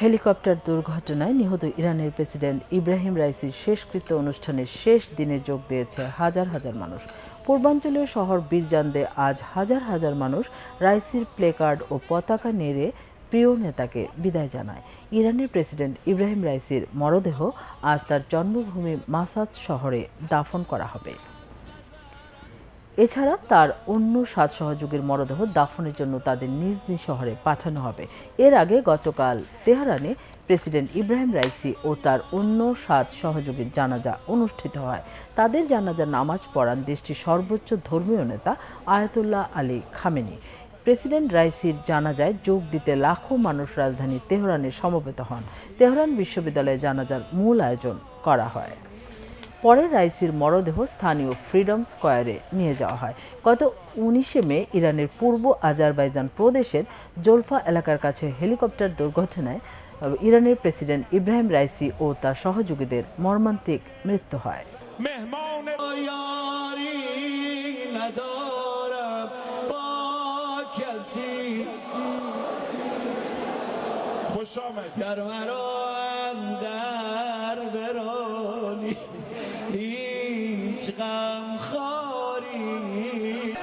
Helicopter দুর্ঘটনায় নিহত ইরানের প্রেসিডেন্ট ইব্রাহিম রাইসির শেষকৃত্য অনুষ্ঠানের শেষ দিনে যোগ দিয়েছে হাজার হাজার মানুষ। পূর্বাঞ্চলীয় শহর বীরজান্দে আজ হাজার হাজার মানুষ রাইসির প্লেকার্ড ও পতাকা নেড়ে প্রিয় নেতাকে বিদায় জানায়। ইরানের প্রেসিডেন্ট ইব্রাহিম রাইসির মরদেহ আজ তার জন্মভূমি মাসাদ শহরে দাফন করা হবে। এছাড়া তার অন্য সাত সহযোগীর মরদেহ দাফনের জন্য তাদের নিজ নিজ শহরে পাঠানো হবে। এর আগে গতকাল তেহরানে প্রেসিডেন্ট ইব্রাহিম রাইসি ও তার অন্য সাত সহযোগীর জানাজা অনুষ্ঠিত হয়। তাদের জানাজা নামাজ পড়ান দেশটির সর্বোচ্চ ধর্মীয় নেতা আয়াতুল্লাহ আলী খামেনি। প্রেসিডেন্ট রাইসির জানাজায় যোগ দিতে লাখো মানুষ রাজধানী তেহরানে সমবেত হন। তেহরান বিশ্ববিদ্যালয়ে জানাজার মূল আয়োজন করা হয়। পরে রাইসির মরদেহ স্থানীয় ফ্রিডম স্কোয়ারে নিয়ে যাওয়া হয়। গত উনিশে মে ইরানের পূর্ব আজারবাইজান প্রদেশের জোলফা এলাকার কাছে হেলিকপ্টার দুর্ঘটনায় ইরানের প্রেসিডেন্ট ইব্রাহিম রাইসি ও তার সহযোগীদের মর্মান্তিক মৃত্যু হয়। کسی خوش آمد. گر مرا از در برانی هیچ غم خاری.